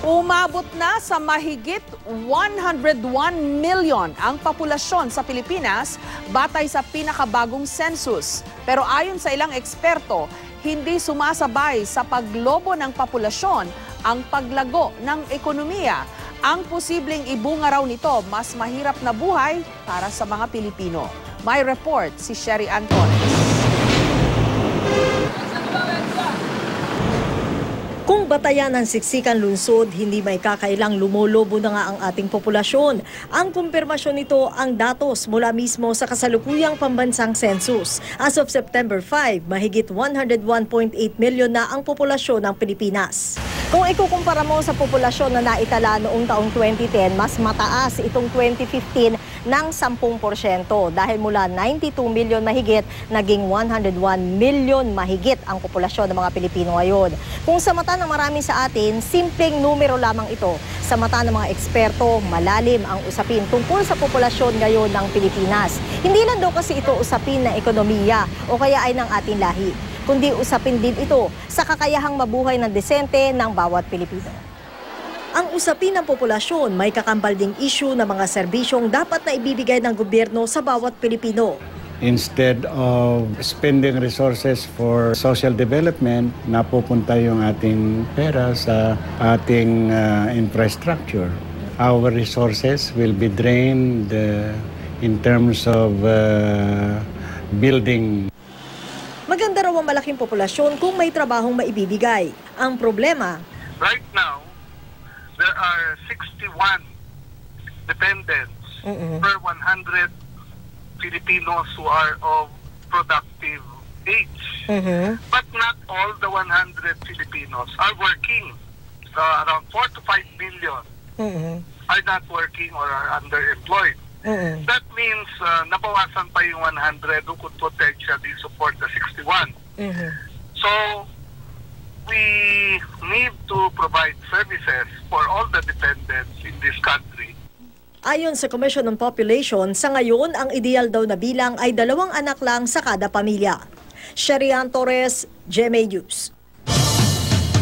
Umabot na sa mahigit 101 million ang populasyon sa Pilipinas batay sa pinakabagong census. Pero ayon sa ilang eksperto, hindi sumasabay sa paglobo ng populasyon ang paglago ng ekonomiya. Ang posibleng ibunga raw nito, mas mahirap na buhay para sa mga Pilipino. May report si Sherry Antones. Kung batayan ng siksikan lungsod, hindi may kakailang lumolobo na nga ang ating populasyon. Ang kumpirmasyon nito ang datos mula mismo sa kasalukuyang pambansang census. As of September 5, mahigit 101.8 milyon na ang populasyon ng Pilipinas. Kung ikukumpara mo sa populasyon na naitala noong taong 2010, mas mataas itong 2015 ng 10% dahil mula 92 milyon mahigit, naging 101 milyon mahigit ang populasyon ng mga Pilipino ngayon. Kung sa mata ng marami sa atin, simpleng numero lamang ito. Sa mata ng mga eksperto, malalim ang usapin tungkol sa populasyon ngayon ng Pilipinas. Hindi lang daw kasi ito usapin ng ekonomiya o kaya ay ng ating lahi kundi usapin din ito sa kakayahang mabuhay ng desente ng bawat Pilipino. Ang usapin ng populasyon may kakambal ding issue ng mga serbisyong dapat na ibibigay ng gobyerno sa bawat Pilipino. Instead of spending resources for social development, napupunta yung ating pera sa ating uh, infrastructure. Our resources will be drained uh, in terms of uh, building Maganda raw ang malaking populasyon kung may trabahong maibibigay. Ang problema, Right now, there are 61 dependents Mm-mm. per 100 Filipinos who are of productive age. mhm, But not all the 100 Filipinos are working. So around 4 to 5 million mhm, are not working or are underemployed. mhm. That means uh, nabawasan pa yung 100 who could potentially support the 61. mhm. So, we need provide services for all the dependents in this country. Ayon sa Commission on Population, sa ngayon ang ideal daw na bilang ay dalawang anak lang sa kada pamilya. Sherian Torres, GMA News.